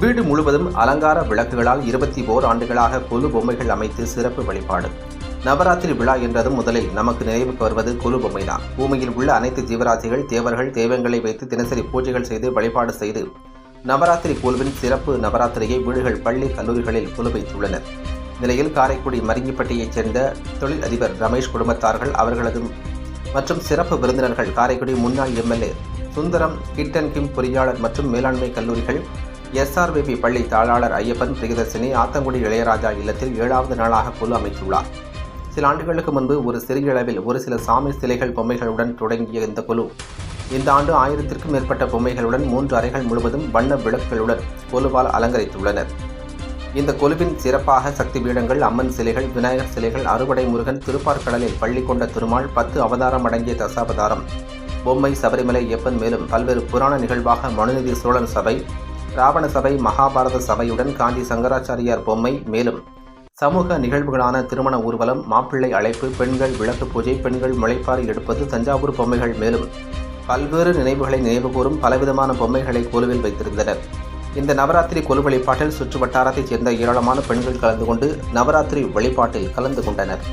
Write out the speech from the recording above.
வீடு முழுவதும் அலங்கார விளக்குகளால் இருபத்தி ஓர் ஆண்டுகளாக கொலு பொம்மைகள் அமைத்து சிறப்பு வழிபாடு. நவராத்திரி விழா என்றதும் முதலில் நமக்கு நினைவுக்கு வருவது கொலு பொம்மைதான். பூமியில் உள்ள அனைத்து ஜீவராசிகள் தேவர்கள் தெய்வங்களை வைத்து தினசரி பூஜைகள் செய்து வழிபாடு செய்து நவராத்திரி குழுவின் சிறப்பு நவராத்திரியை வீடுகள் பள்ளி கல்லூரிகளில் குழு வைத்துள்ளனர் நிலையில் காரைக்குடி மருங்கிப்பட்டியைச் சேர்ந்த தொழில் அதிபர் ரமேஷ் குடும்பத்தார்கள் அவர்களது மற்றும் சிறப்பு விருந்தினர்கள் காரைக்குடி முன்னாள் எம்எல்ஏ சுந்தரம் கிட்டன் கிம் பொறியாளர் மற்றும் மேலாண்மை கல்லூரிகள் எஸ்ஆர்விபி பள்ளி தாளாளர் ஐயப்பன் பிரியதர்சினி ஆத்தங்குடி இளையராஜா இல்லத்தில் ஏழாவது நாளாக குழு அமைத்துள்ளார். சில ஆண்டுகளுக்கு முன்பு ஒரு சிறிய அளவில் ஒரு சில சாமி சிலைகள் பொம்மைகளுடன் தொடங்கிய இந்த குழு. இந்த ஆண்டு ஆயிரத்திற்கும் மேற்பட்ட பொம்மைகளுடன் மூன்று அறைகள் முழுவதும் வண்ண விளக்குகளுடன் கொலுவால் அலங்கரித்துள்ளனர். இந்த குழுவின் சிறப்பாக சக்தி பீடங்கள் அம்மன் சிலைகள் விநாயகர் சிலைகள் அறுவடை முருகன் திருப்பார்கடலில் பள்ளி கொண்ட திருமால் பத்து அவதாரம் அடங்கிய தசாவதாரம் பொம்மை சபரிமலை ஐயப்பன் மேலும் பல்வேறு புராண நிகழ்வாக மனுநீதி சோழன் சபை ராவண சபை மகாபாரத சபையுடன் காஞ்சி சங்கராச்சாரியார் பொம்மை மேலும் சமூக நிகழ்வுகளான திருமண ஊர்வலம் மாப்பிள்ளை அழைப்பு பெண்கள் விளக்கு பூஜை பெண்கள் முளைப்பாறை எடுப்பது தஞ்சாவூர் பொம்மைகள் மேலும் பல்வேறு நினைவுகளை நினைவுகூரும் பலவிதமான பொம்மைகளை குழுவில் வைத்திருந்தனர். இந்த நவராத்திரி குழு வழிபாட்டில் சுற்று வட்டாரத்தைச் சேர்ந்த ஏராளமான பெண்கள் கலந்து கொண்டு நவராத்திரி வழிபாட்டில் கலந்து கொண்டனர்.